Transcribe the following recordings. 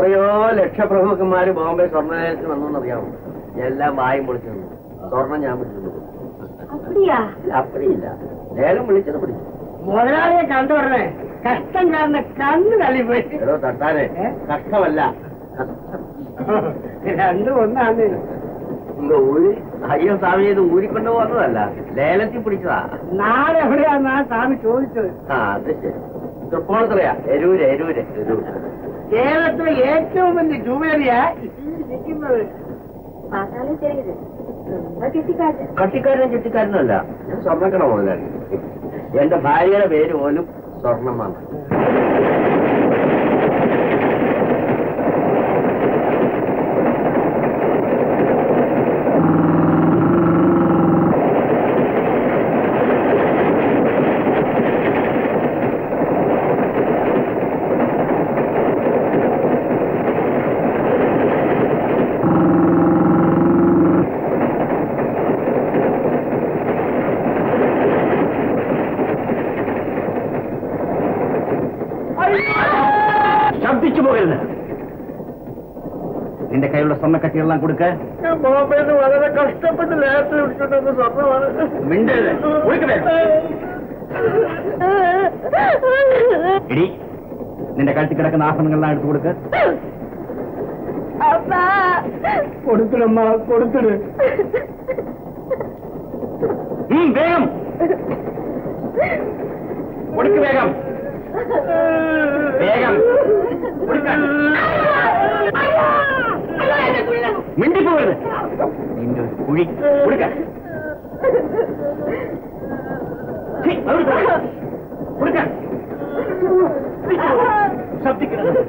എത്രയോ ലക്ഷപ്രമുഖന്മാര് ബോംബെ സ്വർണനയനത്തിന് വന്നു അറിയാമോ എല്ലാം വായും പൊളിച്ചു നിന്നു സ്വർണം ഞാൻ പിടിച്ചു അപ്പടിയില്ല. ലേലം വിളിച്ചത് പിടിച്ചു. മുതലാളിയെ കണ്ടു പറഞ്ഞേ. കഷ്ടം കാരണം കണ്ണ് തള്ളിപ്പോയി. ഏതോ തട്ടാനെ കഷ്ടമല്ല. രണ്ടും ഒന്നാണ് ഊരി അയ്യോ സ്വാമി ഇത് ഊരിക്കൊണ്ടു പോകുന്നതല്ല. ലേലത്തിൽ പിടിച്ചതാ. നാളെ എവിടെയാന്നാ സ്വാമി ചോദിച്ചത്? ആ അത് ശരി. തൃപ്പൂണിത്തുറയാ എരൂര് എരൂര് എരൂര്. കേരളത്തിലെ ഏറ്റവും വലിയ ജൂവേറിയ കട്ടിക്കാരനും ചുറ്റിക്കാരനല്ല ഞാൻ സ്വർണക്കണ മുതലാളി. എന്റെ ഭാര്യയുടെ പേര് പോലും സ്വർണമാണ്. சட்டி எல்லாம் கொடுக்க வளர கஷ்டப்பட்டு இடி நின்ற கழுத்து கிடக்க ஆசனங்கள்லாம் எடுத்து கொடுக்க. கொடுத்துருமா கொடுத்துரு வேகம். கொடுக்கு வேகம். வேகம். கொடுக்க. மிண்டி போகிறது இன்னொரு குழி. கொடுக்க கொடுக்க சப்திக்கிறது.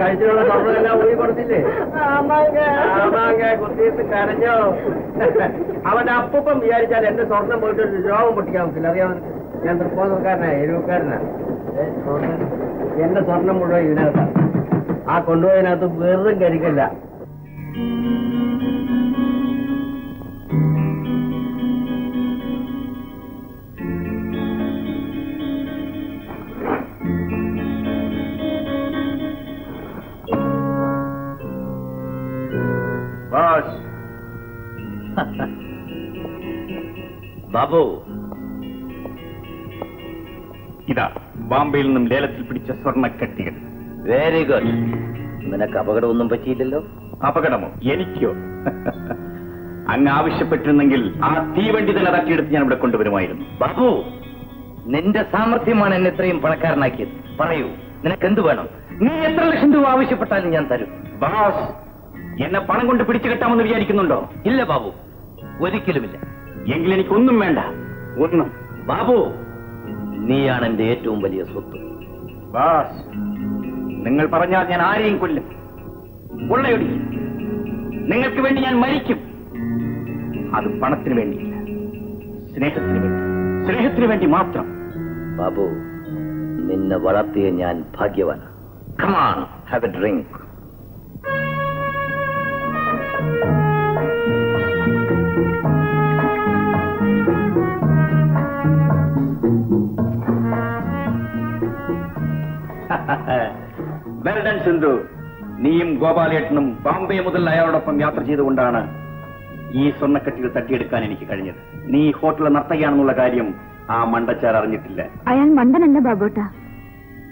കഴിച്ചിട്ടുള്ള സ്വർണമെല്ലാം ഊരി കൊടുത്തില്ലേ? ആമാങ്ക കുത്തിയിട്ട് കരഞ്ഞോ? അവന്റെ അപ്പം വിചാരിച്ചാൽ എന്റെ സ്വർണം പോയിട്ട് ഒരു രോഗം പൊട്ടിക്കാൻ പറ്റില്ല. അറിയാമോ ഞാൻ തൃപ്പൂർക്കാരനാ എരുവക്കാരനാ. എന്റെ സ്വർണം മുഴുവൻ ഇതിനകത്താണ് ആ കൊണ്ടുപോയതിനകത്ത് വെറും കരിക്കല്ല ബാബു. ഇതാ ബോംബെയിൽ നിന്നും ലേലത്തിൽ പിടിച്ച സ്വർണക്കട്ടികൾ. വെരി ഗുഡ് നിനക്ക് അപകടമൊന്നും പറ്റിയില്ലല്ലോ? അപകടമോ? എനിക്കോ? അങ്ങ് ആവശ്യപ്പെട്ടിരുന്നെങ്കിൽ ആ തീവണ്ടി തന്നെ തട്ടിയെടുത്ത് ഞാൻ ഇവിടെ കൊണ്ടുവരുമായിരുന്നു. ബാബു നിന്റെ സാമർഥ്യമാണ് എന്നെ ഇത്രയും പണക്കാരനാക്കിയത്. പറയൂ നിനക്ക് എന്ത് വേണം? നീ എത്ര ലക്ഷം രൂപ ആവശ്യപ്പെട്ടാലും ഞാൻ തരും. ബാസ് എന്നെ പണം കൊണ്ട് പിടിച്ചു കെട്ടാമെന്ന് വിചാരിക്കുന്നുണ്ടോ? ഇല്ല ബാബു. ഒരിക്കലുമില്ല. എങ്കിൽ എനിക്കൊന്നും വേണ്ട. ഒന്നും. ബാബു നീയാണ് എന്റെ ഏറ്റവും വലിയ സ്വത്ത്. ബാസ് നിങ്ങൾ പറഞ്ഞാൽ ഞാൻ ആരെയും കൊല്ലും. കൊള്ളയൊടിക്കും നിങ്ങൾക്ക് വേണ്ടി ഞാൻ മരിക്കും. അത് പണത്തിന് വേണ്ടിയില്ല. സ്നേഹത്തിന് വേണ്ടി. സ്നേഹത്തിന് വേണ്ടി മാത്രം. ബാബു നിന്നെ വളർത്തിയ ഞാൻ ഭാഗ്യവാനാണ് come on have a drink well done Sindhu നീയും ഗോപാലേട്ടനും ബോംബെ മുതൽ അയാളോടൊപ്പം യാത്ര ചെയ്തുകൊണ്ടാണ് ഈ സ്വർണക്കെട്ടിൽ തട്ടിയെടുക്കാൻ എനിക്ക് കഴിഞ്ഞത്. നീ ഹോട്ടലിൽ നർത്തകയാണെന്നുള്ള കാര്യം ആ മണ്ടച്ചാർ അറിഞ്ഞിട്ടില്ല. അയാൾ മണ്ടനല്ല ബാബോട്ട.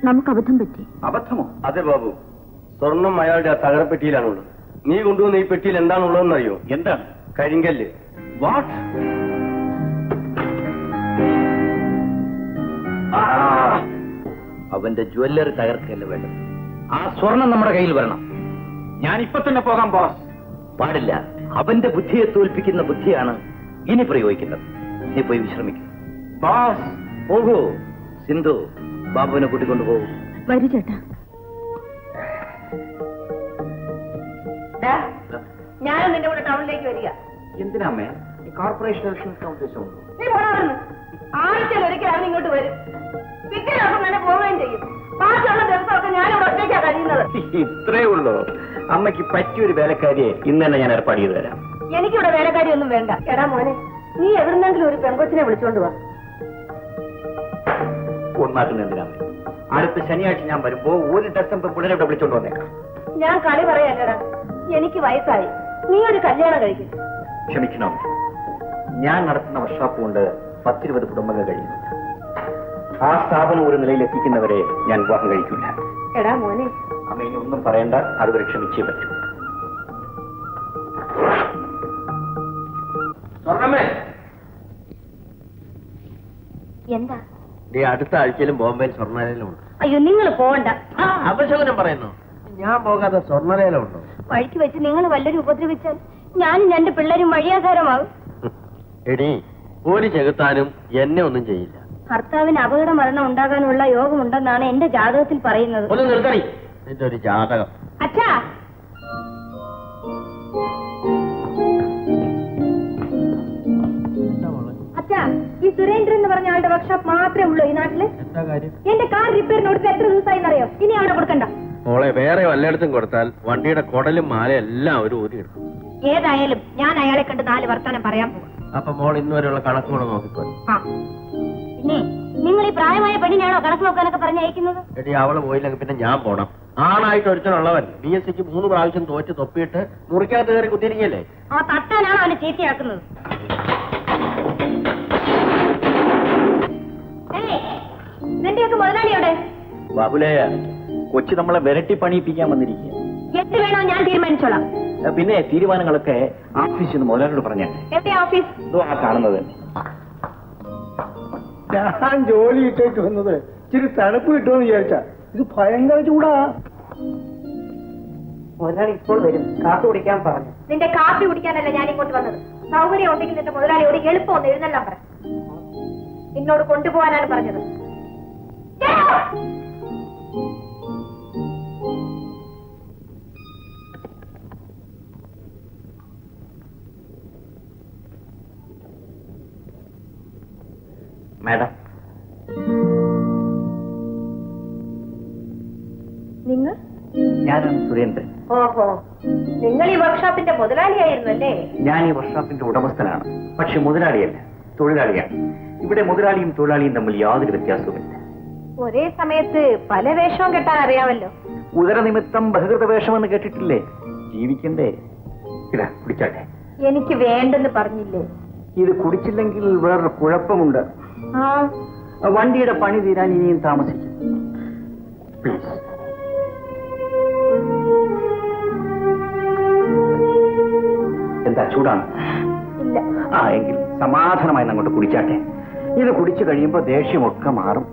നമുക്ക് അബദ്ധം പറ്റി. അബദ്ധമോ? അതെ ബാബു. സ്വർണം അയാളുടെ ആ തകരപ്പെട്ടിയിലാണുള്ളത് നീ കൊണ്ടുവന്ന ഈ പെട്ടിയിൽ എന്താണുള്ളതെന്ന് അറിയോ എന്താണ്? കരിങ്കല്ല്. വാട്ട് അവന്റെ ജ്വല്ലറി തകർക്കല്ല വേണ്ടത്? ആ സ്വർണം നമ്മുടെ കയ്യിൽ വരണം. ഞാൻ ഇപ്പൊ തന്നെ പോകാം ബോസ്. പാടില്ല. അവന്റെ ബുദ്ധിയെ തോൽപ്പിക്കുന്ന ബുദ്ധിയാണ് ഇനി പ്രയോഗിക്കുന്നത് നീ പോയി വിശ്രമിക്കും. ബോസ് പോകൂ. സിന്ധു ബാബുവിനെ കൂട്ടിക്കൊണ്ടു പോകും. വരൂ ചേട്ടാ. ഞാനും നിന്റെ കൂടെ ടൗണിലേക്ക് വരിക. എന്തിനാമേ ഈ കോർപ്പറേഷൻ ഇലക്ഷൻ ആഴ്ചയിലൊരിക്കൽ അവൻ ഇങ്ങോട്ട് വരും. പിറ്റേ ദിവസം തന്നെ പോവുകയും ചെയ്യും. ബാക്കിയുള്ള ദിവസമൊക്കെ ഞാനിവിടെ ഒറ്റയ്ക്കാ കഴിയുന്നത്. ഇത്രേ ഉള്ളൂ. അമ്മയ്ക്ക് പറ്റിയൊരു വേലക്കാരിയെ ഇന്ന് തന്നെ ഞാൻ ഏർപ്പാട് ചെയ്തു തരാം. എനിക്കിവിടെ വേലക്കാരി ഒന്നും വേണ്ട. എടാ മോനെ നീ എവിടുന്നെങ്കിലും ഒരു പെൺകൊച്ചിനെ വിളിച്ചോണ്ട് വാ. ഒന്നാക്കുന്ന എന്തിനാണ് അടുത്ത ശനിയാഴ്ച ഞാൻ വരുമ്പോ ഒരു ഡസം പിള്ളേരെ ഇവിടെ വിളിച്ചോണ്ട് വന്നേക്കാം. ഞാൻ കളി പറയാനടാ എനിക്ക് വയസ്സായി. നീ ഒരു കല്യാണം കഴിക്കും. ക്ഷമിക്കണം. ഞാൻ നടത്തുന്ന വർഷാപ്പ് കൊണ്ട് പത്തിരുപത് കുടുംബങ്ങൾ കഴിയുന്നു ആ സ്ഥാപനം ഒരു നിലയിൽ എത്തിക്കുന്നവരെ ഞാൻ വിവാഹം കഴിക്കില്ല. എടാ മോനെ. അമ്മ ഒന്നും പറയണ്ട. അതുവരെ ക്ഷമിച്ചേ പറ്റൂ. എന്താ? അടുത്ത ആഴ്ചയിലും ബോംബെയിൽ സ്വർണരേലും ഉണ്ട് അയ്യോ നിങ്ങൾ പോകണ്ട ആ അപശകുനം പറയുന്നു. ഞാൻ പോകാതെ സ്വർണലേലം ഉണ്ടോ വഴിക്ക് വെച്ച് നിങ്ങൾ വല്ലരും ഉപദ്രവിച്ചാൽ ഞാനും രണ്ട് പിള്ളേരും വഴിയാധാരമാകും. എടി ഒരു ചെകുത്താനും എന്നെ ഒന്നും ചെയ്യില്ല. ഭർത്താവിന് അപകട മരണം ഉണ്ടാകാനുള്ള യോഗമുണ്ടെന്നാണ് എന്റെ ജാതകത്തിൽ പറയുന്നത്. ഒന്ന് നിർത്തണി നിന്റെ ഒരു ജാതകം. അച്ഛാ! അച്ഛാ ഈ സുരേന്ദ്രൻ എന്ന് പറഞ്ഞ ആളുടെ വർക്ക്ഷോപ്പ് മാത്രമേ ഉള്ളൂ ഈ നാട്ടിൽ. എന്താ കാര്യം? എന്റെ കാർ റിപ്പയറിന് കൊടുത്ത് എത്ര ദിവസമായി അറിയോ ഇനി അവിടെ കൊടുക്കണ്ട. മോളെ വേറെ വല്ലയിടത്തും കൊടുത്താൽ വണ്ടിയുടെ കുടലും മാലയും എല്ലാം ഒരു ഊരി എടുക്കും ഏതായാലും ഞാൻ അയാളെ കണ്ട് നാല് വർത്താനം പറയാൻ പോകും അപ്പൊ മോൾ ഇന്ന് വരെയുള്ള കണക്കുകൂടെ നോക്കിക്കോ ആ. പിന്നെ നിങ്ങൾ ഈ പ്രായമായ പെണ്ണിനാണോ കണക്ക് നോക്കാനൊക്കെ പറഞ്ഞയക്കുന്നത് എടി അവൾ പോയില്ലെങ്കിൽ പിന്നെ ഞാൻ പോണം. ആണായിട്ട് ഒരുത്തനുള്ളവൻ ബി എസ് സിക്ക് മൂന്ന് പ്രാവശ്യം തോറ്റ് തൊപ്പിയിട്ട് മുറിക്കകത്ത് കയറി കുത്തിയിരിക്കല്ലേ ആ തട്ടാനാണ് അവനെ ചീത്തയാക്കുന്നത്? നിന്റെയൊക്കെ ബാബുലയ കൊച്ചി നമ്മളെ വിരട്ടി പണിയിപ്പിക്കാൻ വന്നിരിക്കുക എത്ര വേണോ ഞാൻ തീരുമാനിച്ചോളാം. പിന്നെ തീരുമാനങ്ങളൊക്കെ ഓഫീസിൽ നിന്ന് മുതലാളിയോട് പറഞ്ഞു. എവിടെ ഓഫീസ് ഇതോ ആ കാണുന്നത്. ഞാൻ ജോലി ഇട്ടേക്ക് വന്നത് ഇച്ചിരി തണുപ്പ് കിട്ടുമെന്ന് വിചാരിച്ച. ഇത് ഭയങ്കര ചൂടാ. മുതലാളി ഇപ്പോൾ വരും. കാത്തു കുടിക്കാൻ പറഞ്ഞു. നിന്റെ കാപ്പി കുടിക്കാനല്ല ഞാൻ ഇങ്ങോട്ട് വന്നത്. സൗകര്യം ഉണ്ടെങ്കിൽ നിന്റെ മുതലാളിയോട് എളുപ്പം ഒന്ന് എഴുന്നള്ളം പറ. നിന്നോട് കൊണ്ടുപോകാനാണ് പറഞ്ഞത്. മാഡം. നിങ്ങൾ? ഞാനാണ് സുരേന്ദ്രൻ. ഓഹോ. നിങ്ങൾ ഈ വർക്ക്ഷോപ്പിന്റെ മുതലാളിയായിരുന്നു അല്ലേ ഞാൻ ഈ വർക്ക്ഷോപ്പിന്റെ ഉടമസ്ഥനാണ്. പക്ഷെ മുതലാളിയല്ല തൊഴിലാളിയാണ്. ഇവിടെ മുതലാളിയും തൊഴിലാളിയും തമ്മിൽ യാതൊരു വ്യത്യാസവുമില്ല. ഒരേ സമയത്ത് പല വേഷവും കെട്ടാൻ അറിയാമല്ലോ. ഉദരനിമിത്തം ബഹിർഗത വേഷമെന്ന് കേട്ടിട്ടില്ലേ? ജീവിക്കണ്ടേ? ഇതാ കുടിച്ചാട്ടെ. എനിക്ക് വേണ്ടെന്ന് പറഞ്ഞില്ലേ? ഇത് കുടിച്ചില്ലെങ്കിൽ വേറൊരു കുഴപ്പമുണ്ട്. വണ്ടിയുടെ പണി തീരാൻ ഇനിയും താമസിക്കും. പ്ലീസ് എന്താ ചൂടാണ്? ആ എങ്കിൽ സമാധാനമായി അങ്ങോട്ട് കുടിച്ചാട്ടെ. ഇത് കുടിച്ചു കഴിയുമ്പോ ദേഷ്യമൊക്കെ മാറും.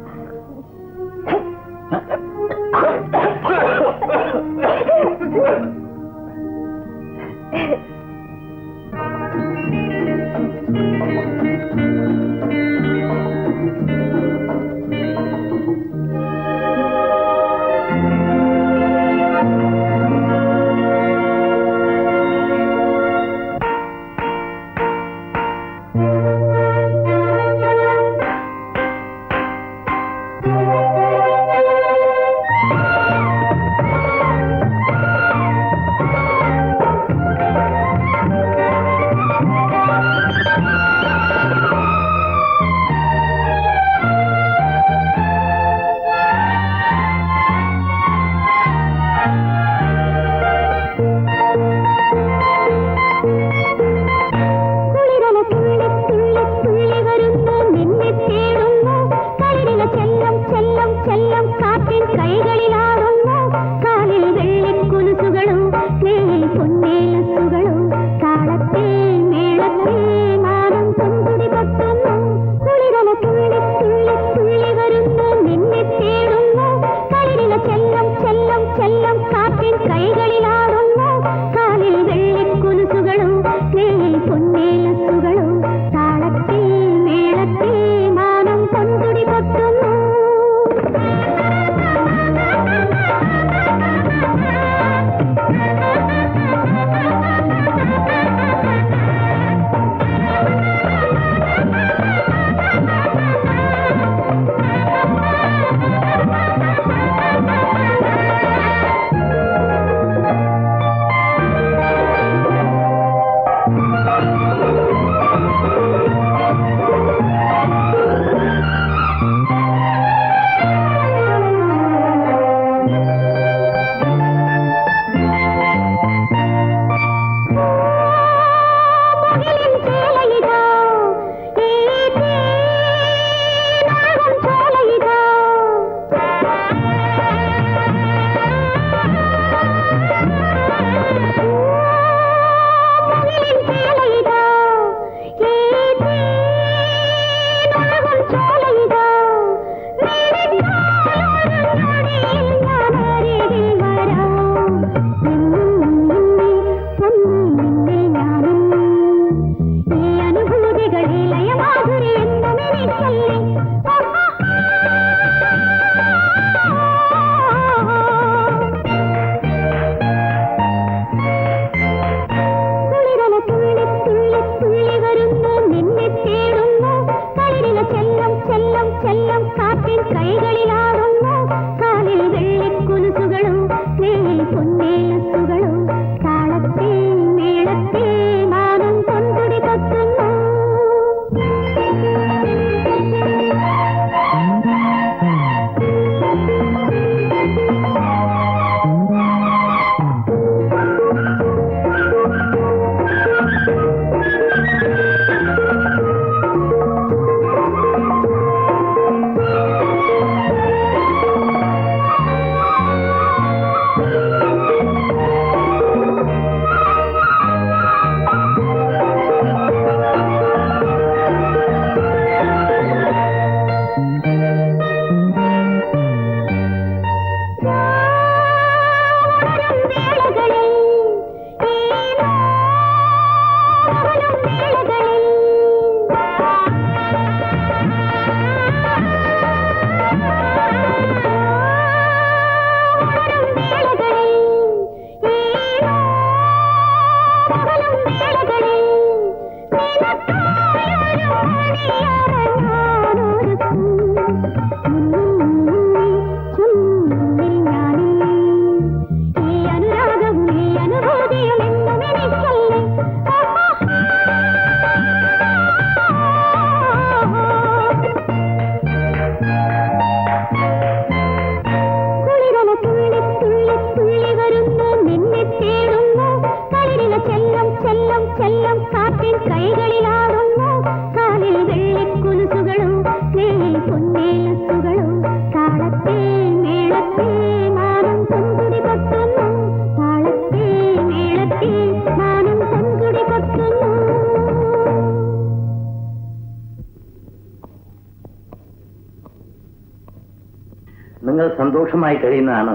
സന്തോഷമായി കഴിയുന്നതാണ്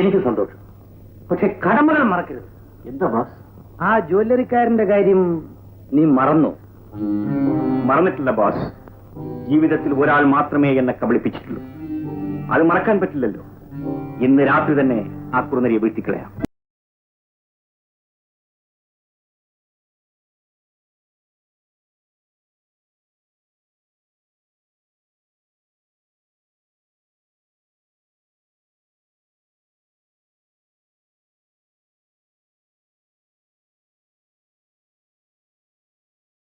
എനിക്ക് സന്തോഷം. പക്ഷെ കടമകൾ മറക്കരുത്. എന്താ ബാസ്? ആ ജ്വല്ലറിക്കാരന്റെ കാര്യം നീ മറന്നു? മറന്നിട്ടില്ല ബാസ്. ജീവിതത്തിൽ ഒരാൾ മാത്രമേ എന്നെ കബളിപ്പിച്ചിട്ടുള്ളൂ. അത് മറക്കാൻ പറ്റില്ലല്ലോ. ഇന്ന് രാത്രി തന്നെ ആ കുറുനരിയെ വീട്ടിക്കളയാം